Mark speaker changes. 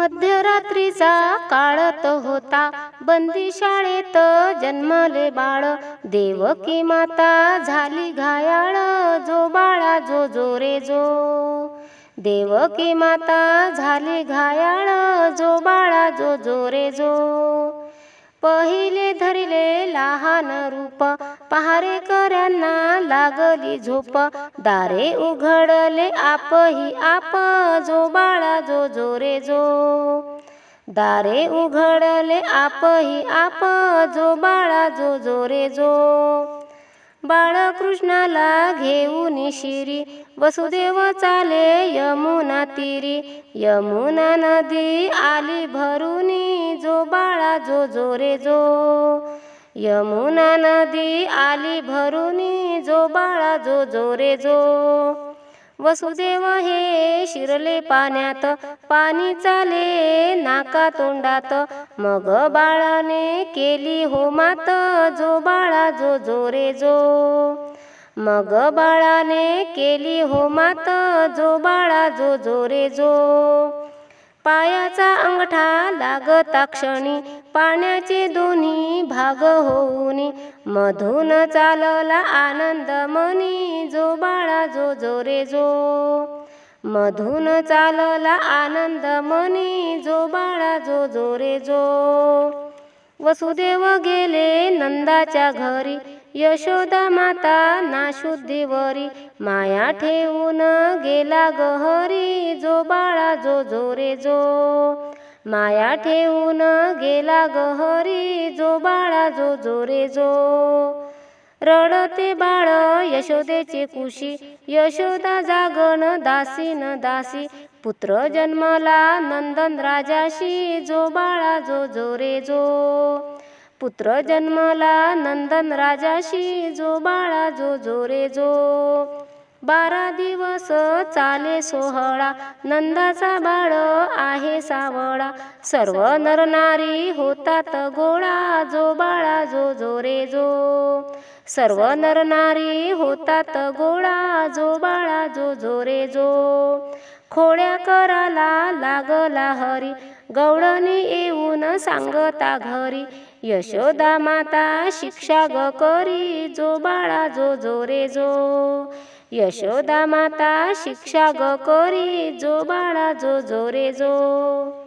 Speaker 1: मध्यरात्रीचा काळत होता. बंदी शाळेत जन्मले बाळ. देवकी माता झाली घायाळ. जो बाळा जो जो रे जो. देवकी माता झाली घायाळ. जो बाळा जो जो रे जो. पहि धरिले लहान रूप पहारेकऱ्यांना लागली झोप. दारे उघडले आप ही आप जो बाळा जो जो रे जो. दारे उघडले आप ही आप जो बाळा जो जो रे जो. बाळकृष्णाला घेऊन शिरी वसुदेव चाले यमुना तीरी. यमुना नदी आली भरुनी जो जो रे जो. यमुना नदी आली भरुनी जो बाळा जो जो रे जो. वसुदेव हे शिरले पाण्यात पाणी चाले नाका तोंडात. मग बाळाने केली हो मात जो बाळा जो जो रे जो. मग बाळाने केली हो मात जो बाळा जो जो रे जो. पायाचा अंगठा लागता क्षणी पाण्याचे दोन्ही भाग होऊनी. मधून चालला आनंद मनी जो बाळा जो जो रे जो. मधून चालला आनंद मनी जो बाळा जो जो रे जो. वसुदेव गेले नंदाच्या घरी यशोदा माता नाशुद्धीवरी माया ठेवून गेला गहरी जो बाळा जो जो रे जो. माया ठेवून गेला गहरी जो बाळा जो जो रे जो. रडते बाळ यशोदेचे कुशी यशोदा जागण दासी न दासी. पुत्र जन्मला नंदन राजाशी जो बाळा जो जो रे जो. पुत्र जन्मला नंदन राजाशी जो बाळा जो जो रे जो बारा दिवस चाले सोहळा नंदाचा बाळ आहे सावळा. सर्व नरनारी होतात गोळा जो बाळा जो जो रे जो सर्व नरनारी होतात गोळा जो बाळा जो जो रे जो खोड्या कराला लागला हरी. गवळणी येऊन सांगता घरी यशोदा माता शिक्षा ग करी जो बाळा जो जो रे जो. यशोदा माता शिक्षा ग करी जो बाळा जो जो रे जो.